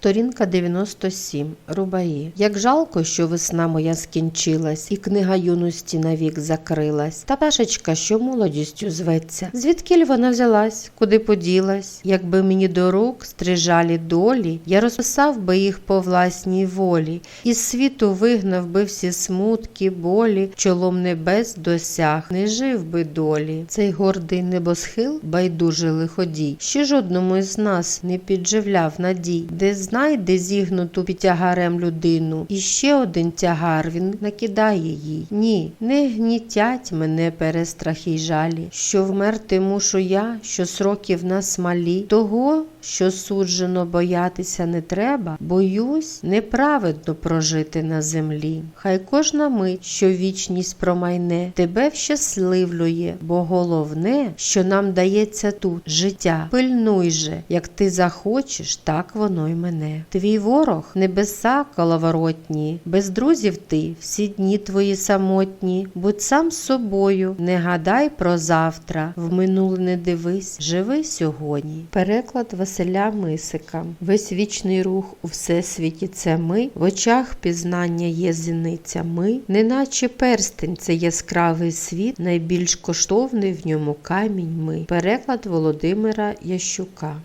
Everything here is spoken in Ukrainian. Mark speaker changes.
Speaker 1: Сторінка 97. Рубаї. Як жалко, що весна моя скінчилась, і книга юності навік закрилась. Та пташечка, що молодістю зветься. Звідкіль вона взялась, куди поділась? Якби мені до рук стрижалі долі, я розписав би їх по власній волі, із світу вигнав би всі смутки, болі, чолом небес досяг, не жив би долі. Цей гордий небосхил, байдуже лиходій, ще жодному із нас не підживляв надій, де знайде зігнуту під тягарем людину, і ще один тягар він накидає їй. Ні, не гнітять мене перестрахи й жалі, що вмерти мушу я, що сроків нас малі, того, що суджено боятися не треба, боюсь неправедно прожити на землі. Хай кожна мить, що вічність промайне, тебе вщасливлює, бо головне, що нам дається тут життя. Пильнуй же, як ти захочеш, так воно й мене. Твій ворог небеса коловоротні, без друзів ти всі дні твої самотні, будь сам собою, не гадай про завтра, в минуле не дивись, живи сьогодні. Переклад Василя Мисика. Весь вічний рух у всесвіті це ми, в очах пізнання є зіниця ми, неначе перстень це яскравий світ, найбільш коштовний в ньому камінь ми. Переклад Володимира Ящука.